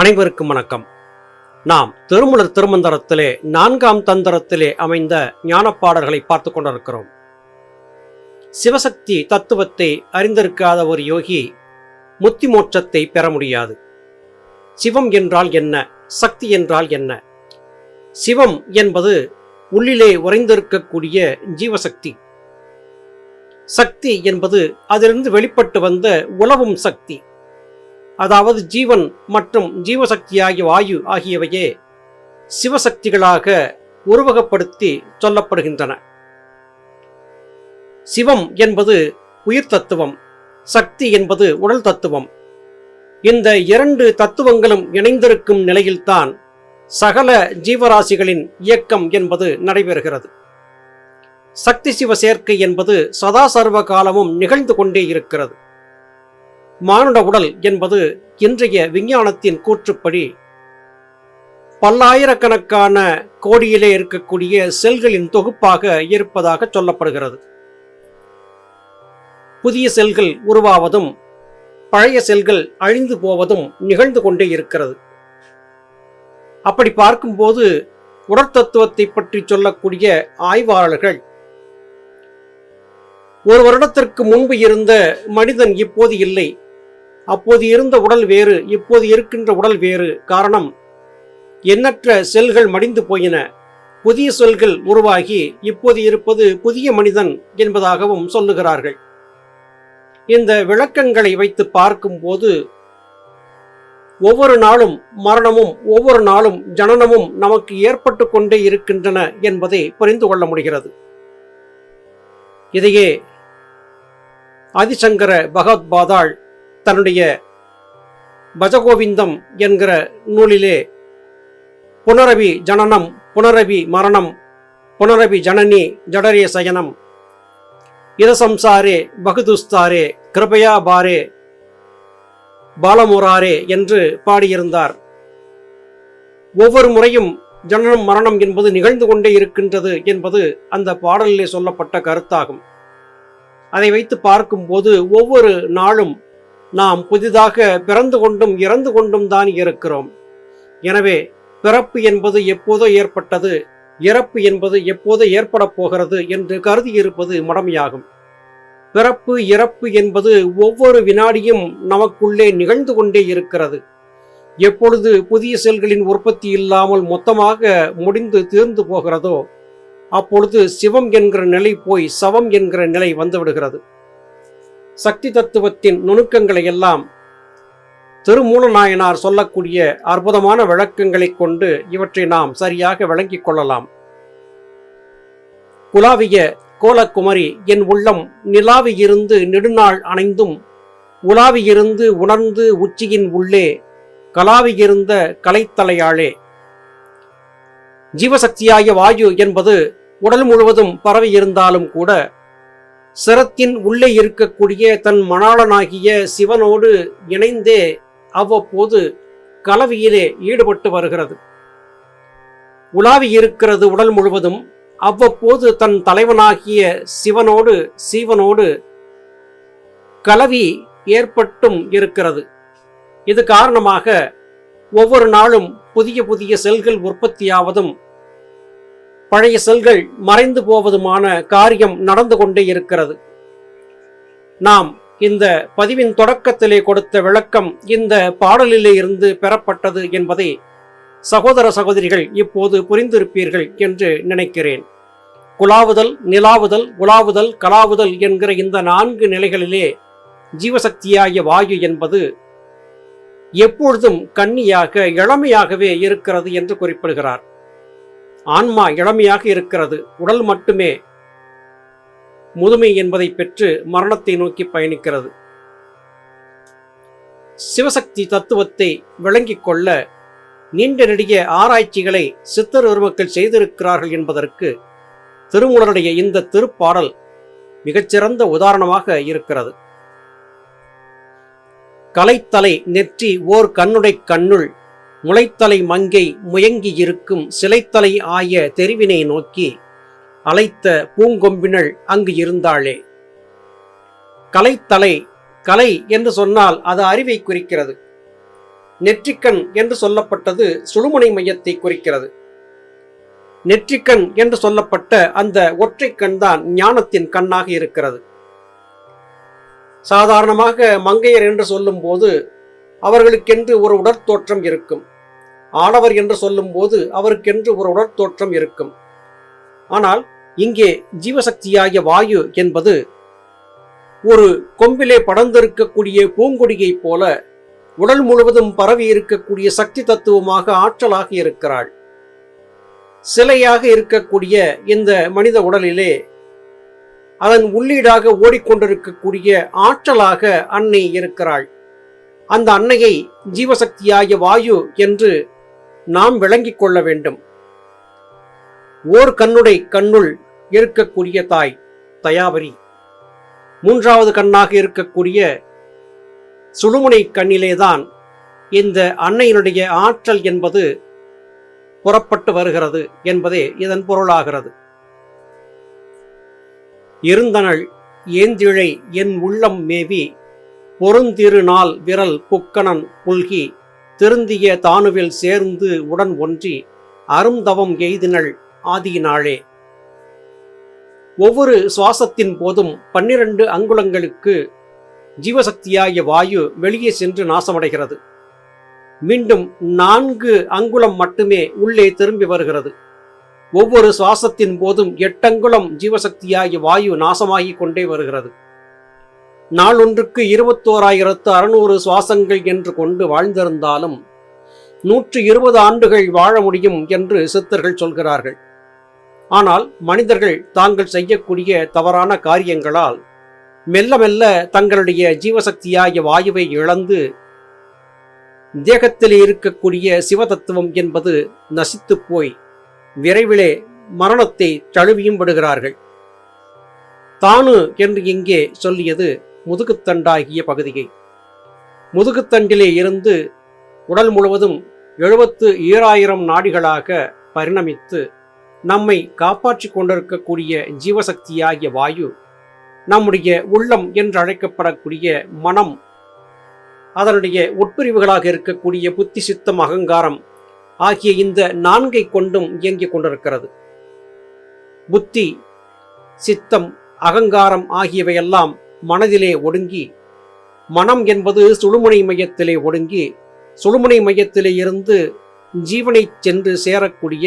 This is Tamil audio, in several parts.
அனைவருக்கும் வணக்கம். நாம் திருமுலர் திருமந்தரத்திலே நான்காம் தந்திரத்திலே அமைந்த ஞானப்பாடல்களை பார்த்து கொண்டிருக்கிறோம். சிவசக்தி தத்துவத்தை அறிந்திருக்காத ஒரு யோகி முத்தி மோட்சத்தை பெற முடியாது. சிவம் என்றால் என்ன? சக்தி என்றால் என்ன? சிவம் என்பது உள்ளிலே உறைந்திருக்கக்கூடிய ஜீவசக்தி. சக்தி என்பது அதிலிருந்து வெளிப்பட்டு வந்த உலவும் சக்தி. அதாவது ஜீவன் மற்றும் ஜீவசக்தியாகிய வாயு ஆகியவையே சிவசக்திகளாக உருவகப்படுத்தி சொல்லப்படுகின்றன. சிவம் என்பது உயிர் தத்துவம் சக்தி என்பது உடல் தத்துவம். இந்த இரண்டு தத்துவங்களும் இணைந்திருக்கும் நிலையில்தான் சகல ஜீவராசிகளின் இயக்கம் என்பது நடைபெறுகிறது. சக்தி சிவ சேர்க்கை என்பது சதா சர்வ காலமும் நிகழ்ந்து கொண்டே இருக்கிறது. மானுட உடல் என்பது இன்றைய விஞ்ஞானத்தின் கூற்றுப்படி பல்லாயிரக்கணக்கான கோடியிலே இருக்கக்கூடிய செல்களின் தொகுப்பாக இருப்பதாக சொல்லப்படுகிறது. புதிய செல்கள் உருவாவதும் பழைய செல்கள் அழிந்து போவதும் நிகழ்ந்து கொண்டே இருக்கிறது. அப்படி பார்க்கும்போது உடற்தத்துவத்தை பற்றி சொல்லக்கூடிய ஆய்வாளர்கள் ஒரு வருடத்திற்கு முன்பு இருந்த மனிதன் இப்போது இல்லை. அப்போது இருந்த உடல் வேறு இப்போது இருக்கின்ற உடல் வேறு. காரணம் எண்ணற்ற செல்கள் மடிந்து போயின. புதிய செல்கள் உருவாகி இப்போது இருப்பது புதிய மனிதன் என்பதாகவும் சொல்லுகிறார்கள். இந்த விளக்கங்களை வைத்து பார்க்கும்போது ஒவ்வொரு நாளும் மரணமும் ஒவ்வொரு நாளும் ஜனனமும் நமக்கு ஏற்பட்டு கொண்டே இருக்கின்றன என்பதை புரிந்து கொள்ள முடிகிறது. இதையே ஆதிசங்கர பகவத்பாதாள் தன்னுடைய பஜகோவிந்தம் என்கிற நூலிலே புனரவி ஜனனம் புனரவி மரணம் புனரவி ஜனனி ஜடரே சயனம். இதசம்சாரே பகுதுஸ்தாரே கிருபயா பாரே பாலமுராரே என்று பாடியிருந்தார். ஒவ்வொரு முறையும் ஜனனம் மரணம் என்பது நிகழ்ந்து கொண்டே இருக்கின்றது என்பது அந்த பாடலிலே சொல்லப்பட்ட கருத்தாகும். அதை வைத்து பார்க்கும்போது ஒவ்வொரு நாளும் நாம் புதிதாக பிறந்து கொண்டும் இறந்து கொண்டும் தான் இருக்கிறோம். எனவே பிறப்பு என்பது எப்போதோ ஏற்பட்டது இறப்பு என்பது எப்போதோ ஏற்படப் போகிறது என்று கருதியிருப்பது மடமையாகும். பிறப்பு இறப்பு என்பது ஒவ்வொரு வினாடியும் நமக்குள்ளே நிகழ்ந்து கொண்டே இருக்கிறது. எப்பொழுது புதிய செல்களின் உற்பத்தி இல்லாமல் மொத்தமாக முடிந்து தீர்ந்து போகிறதோ அப்பொழுது சிவம் என்கிற நிலை போய் சவம் என்கிற நிலை வந்துவிடுகிறது சக்தி தத்துவத்தின் நுணுக்கங்களை எல்லாம் திருமூலநாயனார் சொல்லக்கூடிய அற்புதமான விளக்கங்களைக் கொண்டு இவற்றை நாம் சரியாக விளங்கிக் கொள்ளலாம். குலாவிய கோலக்குமரி என் உள்ளம் நிலாவியிருந்து நெடுநாள் அணைந்தும் உலாவியிருந்து உணர்ந்து உச்சியின் உள்ளே கலாவியிருந்த கலைத்தலையாளே. ஜீவசக்தியாய வாயு என்பது உடல் முழுவதும் பரவி இருந்தாலும் கூட சிரத்தின் உள்ளே இருக்கக்கூடிய தன் மணாளனாகிய சிவனோடு இணைந்தே அவ்வப்போது கலவியிலே ஈடுபட்டு வருகிறது. உலாவி இருக்கிறது உடல் முழுவதும் அவ்வப்போது தன் தலைவனாகிய சிவனோடு சீவனோடு கலவி ஏற்பட்டும் இருக்கிறது. இது காரணமாக ஒவ்வொரு நாளும் புதிய புதிய செல்கள் உற்பத்தியாவதும் பழைய செல்கள் மறைந்து போவதுமான காரியம் நடந்து கொண்டே இருக்கிறது. நாம் இந்த பதிவின் தொடக்கத்திலே கொடுத்த விளக்கம் இந்த பாடலிலே இருந்து பெறப்பட்டது என்பதை சகோதர சகோதரிகள் இப்போது புரிந்திருப்பீர்கள் என்று நினைக்கிறேன். குலாவுதல் நிலாவுதல் உலாவுதல் கலாவுதல் என்கிற இந்த நான்கு நிலைகளிலே ஜீவசக்தியாகிய வாயு என்பது எப்பொழுதும் கன்னியாக இளமையாகவே இருக்கிறது என்று குறிப்பிடுகிறார். ஆன்மா இளமையாக இருக்கிறது. உடல் மட்டுமே முதுமை என்பதை பெற்று மரணத்தை நோக்கி பயணிக்கிறது. சிவசக்தி தத்துவத்தை விளங்கிக் கொள்ள நீண்ட நெடிய ஆராய்ச்சிகளை சித்தர் பெருமக்கள் செய்திருக்கிறார்கள் என்பதற்கு திருமூலருடைய இந்த திருப்பாடல் மிகச்சிறந்த உதாரணமாக இருக்கிறது. கலைத்தலை நெற்றி ஓர் கண்ணுடை கண்ணுள் முளைத்தலை மங்கை முயங்கி இருக்கும் சிலைத்தலை ஆய தெருவினை நோக்கி அழைத்த பூங்கொம்பினள் அங்கு இருந்தாளே. கலைத்தலை கலை என்று சொன்னால் அது அறிவை குறிக்கிறது. நெற்றிக்கண் என்று சொல்லப்பட்டது சுழுமுனை மையத்தை குறிக்கிறது. நெற்றிக்கண் என்று சொல்லப்பட்ட அந்த ஒற்றை கண் தான் ஞானத்தின் கண்ணாக இருக்கிறது. சாதாரணமாக மங்கையர் என்று சொல்லும்போது அவர்களுக்கென்று ஒரு உடற்தோற்றம் இருக்கும். ஆடவர் என்று சொல்லும்போது அவருக்கென்று ஒரு உடற்தோற்றம் இருக்கும். ஆனால் இங்கே ஜீவசக்தியாகிய வாயு என்பது ஒரு கொம்பிலே படர்ந்திருக்கக்கூடிய பூங்கொடியைப் போல உடல் முழுவதும் பரவி இருக்கக்கூடிய சக்தி தத்துவமாக ஆற்றலாக இருக்கிறாள். சிலையாக இருக்கக்கூடிய இந்த மனித உடலிலே அதன் உள்ளீடாக ஓடிக்கொண்டிருக்கக்கூடிய ஆற்றலாக அன்னை இருக்கிறாள். அந்த அன்னையை ஜீவசக்தியாகிய வாயு என்று நாம் விளங்கிக் கொள்ள வேண்டும். ஓர் கண்ணுடை கண்ணுள் இருக்கக்கூடிய தாய் தயாவரி மூன்றாவது கண்ணாக இருக்கக்கூடிய சுழுமுனை கண்ணிலேதான் இந்த அன்னையினுடைய ஆற்றல் என்பது புறப்பட்டு வருகிறது என்பதே இதன் பொருளாகிறது. இருந்தனள் ஏந்திழை என் உள்ளம் மேவி பொருந்திருநாள் விரல் புக்கணன் புல்கி திருந்திய தானுவில் சேர்ந்து உடன் ஒன்றி அருந்தவம் எய்தினள் ஆதியினாளே. ஒவ்வொரு சுவாசத்தின் போதும் பன்னிரண்டு அங்குலங்களுக்கு ஜீவசக்தியாகிய வாயு வெளியே சென்று நாசமடைகிறது. மீண்டும் நான்கு அங்குலம் மட்டுமே உள்ளே திரும்பி வருகிறது. ஒவ்வொரு சுவாசத்தின் போதும் எட்டங்குளம் ஜீவசக்தியாகிய வாயு நாசமாகிக் கொண்டே வருகிறது. நாளொன்றுக்கு இருபத்தோராயிரத்து அறுநூறு சுவாசங்கள் என்று கொண்டு வாழ்ந்திருந்தாலும் நூற்று இருபது ஆண்டுகள் வாழ முடியும் என்று சித்தர்கள் சொல்கிறார்கள். ஆனால் மனிதர்கள் தாங்கள் செய்யக்கூடிய தவறான காரியங்களால் மெல்ல மெல்ல தங்களுடைய ஜீவசக்தியாகிய வாயுவை இழந்து தேகத்தில் இருக்கக்கூடிய சிவதத்துவம் என்பது நசித்து போய் விரைவிலே மரணத்தை தழுவியும் விடுகிறார்கள். தானு என்று இங்கே சொல்லியது முதுகுத்தண்டாகிய பகுதியை. முதுகுத்தண்டிலே இருந்து உடல் முழுவதும் எழுபத்து ஈராயிரம் நாடிகளாக பரிணமித்து நம்மை காப்பாற்றிக் கொண்டிருக்கக்கூடிய ஜீவசக்தியாகிய வாயு நம்முடைய உள்ளம் என்று அழைக்கப்படக்கூடிய மனம் அதனுடைய உட்பிரிவுகளாக இருக்கக்கூடிய புத்தி சித்தம் அகங்காரம் ஆகிய இந்த நான்கை கொண்டும் இயங்கிக் கொண்டிருக்கிறது. புத்தி சித்தம் அகங்காரம் ஆகியவையெல்லாம் மனதிலே ஒடுங்கி மனம் என்பது சுழுமுனை மையத்திலே ஒடுங்கி சுழுமுனை மையத்திலே இருந்து ஜீவனை சென்று சேரக்கூடிய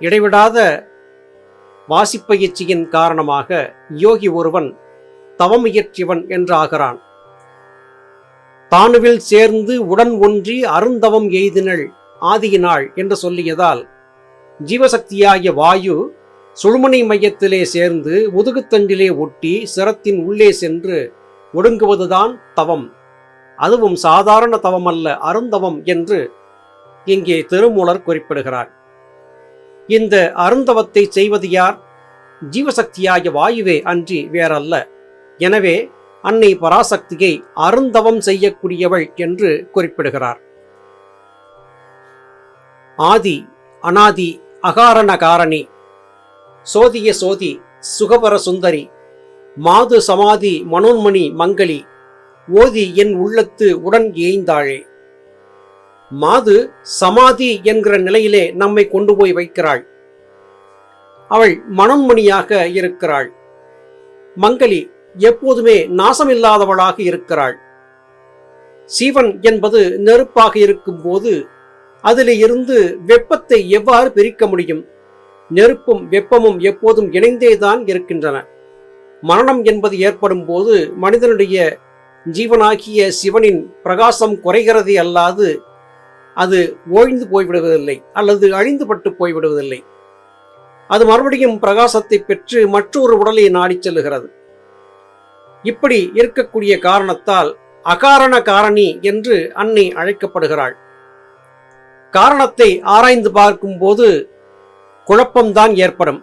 இடைவிடாத வாசிப்பயிற்சியின் காரணமாக யோகி ஒருவன் தவம் இயற்றியவன் என்று ஆகிறான் தானுவில் சேர்ந்து உடன் ஒன்றி அருந்தவம் எய்தினள் ஆதியினாள் என்று சொல்லியதால் ஜீவசக்தியாகிய வாயு சுழுமனை மையத்திலே சேர்ந்து முதுகுத்தண்டிலே ஒட்டி சிரத்தின் உள்ளே சென்று ஒடுங்குவதுதான் தவம். அதுவும் சாதாரண தவம் அல்ல அருந்தவம் என்று இங்கே திருமூலர் குறிப்பிடுகிறார். இந்த அருந்தவத்தை செய்வது யார்? ஜீவசக்தியாகிய வாயுவே அன்றி வேறல்ல. எனவே அன்னை பராசக்தியை அருந்தவம் செய்யக்கூடியவள் என்று குறிப்பிடுகிறார். ஆதி அனாதி அகாரண காரணி சோதிய சோதி சுகபர சுந்தரி மாது சமாதி மனோன்மணி மங்களி ஓதி என் உள்ளத்து உடன் ஏய்ந்தாளே. மாது சமாதி என்கிற நிலையிலே நம்மை கொண்டு போய் வைக்கிறாள். அவள் மனோன்மணியாக இருக்கிறாள். மங்களி எப்போதுமே நாசமில்லாதவளாக இருக்கிறாள். சீவன் என்பது நெருப்பாக இருக்கும்போது அதில் இருந்து வெப்பத்தை எவ்வாறு பிரிக்க முடியும்? நெருப்பும் வெப்பமும் எப்போதும் இணைந்தேதான் இருக்கின்றன. மரணம் என்பது ஏற்படும் போது மனிதனுடைய ஜீவனாகிய சிவனின் பிரகாசம் குறைகிறதே அல்லாது அது ஓய்ந்து போய்விடுவதில்லை அல்லது அழிந்துபட்டு போய்விடுவதில்லை. அது மறுபடியும் பிரகாசத்தை பெற்று மற்றொரு உடலை நாடிச் செல்லுகிறது. இப்படி இருக்கக்கூடிய காரணத்தால் அகாரண காரணி என்று அன்னை அழைக்கப்படுகிறாள். காரணத்தை ஆராய்ந்து பார்க்கும்போது குழப்பம்தான் ஏற்படும்.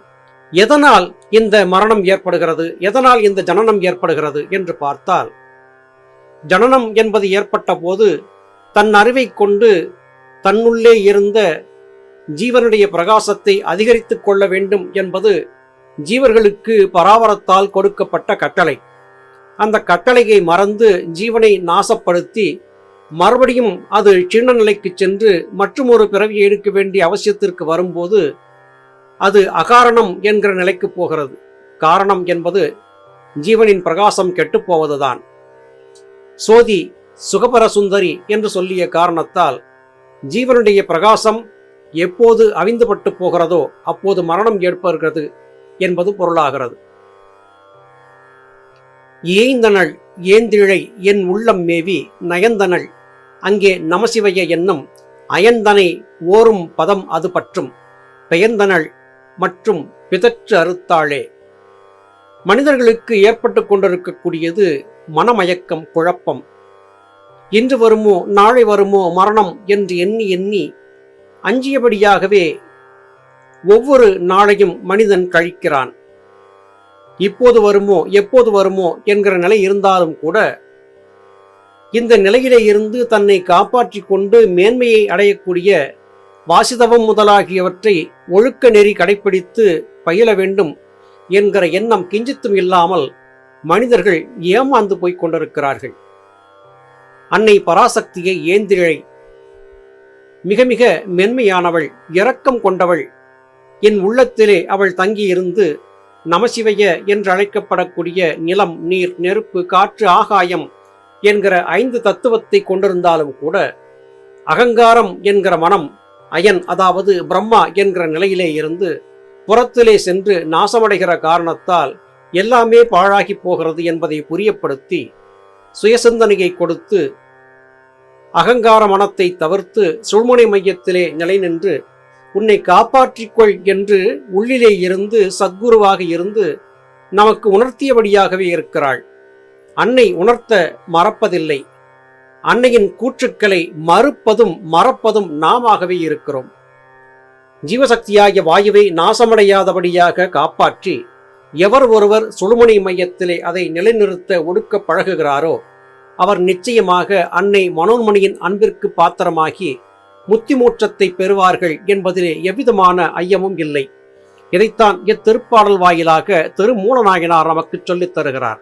எதனால் இந்த மரணம் ஏற்படுகிறது? எதனால் இந்த ஜனனம் ஏற்படுகிறது? என்று பார்த்தால் ஜனனம் என்பது ஏற்பட்ட போது தன் அறிவை கொண்டு தன்னுள்ளே இருந்த ஜீவனுடைய பிரகாசத்தை அதிகரித்து கொள்ள வேண்டும் என்பது ஜீவர்களுக்கு பராவரத்தால் கொடுக்கப்பட்ட கட்டளை. அந்த கட்டளையை மறந்து ஜீவனை நாசப்படுத்தி மறுபடியும் அது சின்ன நிலைக்கு சென்று மற்றும் ஒரு பிறவியை எடுக்க வேண்டிய அவசியத்திற்கு வரும்போது அது அகாரணம் என்கிற நிலைக்கு போகிறது. காரணம் என்பது ஜீவனின் பிரகாசம் கெட்டுப்போவதுதான். சோதி சுகபர சுந்தரி என்று சொல்லிய காரணத்தால் ஜீவனுடைய பிரகாசம் எப்போது அவிந்துபட்டு போகிறதோ அப்போது மரணம் ஏற்படுகிறது என்பது பொருளாகிறது. ஏய்ந்தனள் ஏந்திழை என் உள்ளம் மேவி நயந்தனள் அங்கே நமசிவைய என்னும் அயந்தனை ஓரும் பதம் அது பற்றும். பெயர்ந்தனள் மற்றும் பிதற்று அறுத்தாளே. மனிதர்களுக்கு ஏற்பட்டு கொண்டிருக்கக்கூடியது மனமயக்கம் குழப்பம். இன்று வருமோ நாளை வருமோ மரணம் என்று எண்ணி எண்ணி அஞ்சியபடியாகவே ஒவ்வொரு நாளையும் மனிதன் கழிக்கிறான். இப்போது வருமோ எப்போது வருமோ என்கிற நிலை இருந்தாலும் கூட இந்த நிலையிலே இருந்து தன்னை காப்பாற்றிக் கொண்டு மேன்மையை அடையக்கூடிய வாசிதவம் முதலாகியவற்றை ஒழுக்க நெறி கடைப்பிடித்து பயில வேண்டும் என்கிற எண்ணம் கிஞ்சித்தும் இல்லாமல் மனிதர்கள் ஏமாந்து போய்க் கொண்டிருக்கிறார்கள். அன்னை பராசக்தியை ஏந்திழை. மிக மிக மென்மையானவள் இரக்கம் கொண்டவள். என் உள்ளத்திலே அவள் தங்கியிருந்து நமசிவைய என்று அழைக்கப்படக்கூடிய நிலம் நீர் நெருப்பு காற்று ஆகாயம் என்கிற ஐந்து தத்துவத்தை கொண்டிருந்தாலும் கூட அகங்காரம் என்கிற மனம் அயன் அதாவது பிரம்மா என்கிற நிலையிலே இருந்து புறத்திலே சென்று நாசமடைகிற காரணத்தால் எல்லாமே பாழாகி போகிறது என்பதை புரியப்படுத்தி சுயசிந்தனையை கொடுத்து அகங்கார மனத்தை தவிர்த்து சுழ்முனை மையத்திலே நிலை நின்று உன்னை காப்பாற்றிக்கொள் என்று உள்ளிலே இருந்து சத்குருவாக இருந்து நமக்கு உணர்த்தியபடியாகவே இருக்கிறாள். அன்னை உணர்த்த மறப்பதில்லை. அன்னையின் கூற்றுக்களை மறுப்பதும் மறப்பதும் நாமாகவே இருக்கிறோம். ஜீவசக்தியாகிய வாயுவை நாசமடையாதபடியாக காப்பாற்றி எவர் ஒருவர் சுழுமணி மையத்திலே அதை நிலைநிறுத்த ஒடுக்க பழகுகிறாரோ அவர் நிச்சயமாக அன்னை மனோன்மணியின் அன்பிற்கு பாத்திரமாகி முத்தி மூற்றத்தை பெறுவார்கள் என்பதிலே எவ்விதமான ஐயமும் இல்லை. இதைத்தான் இத்திருப்பாடல் வாயிலாக திருமூலநாயனார் நமக்கு சொல்லித் தருகிறார்.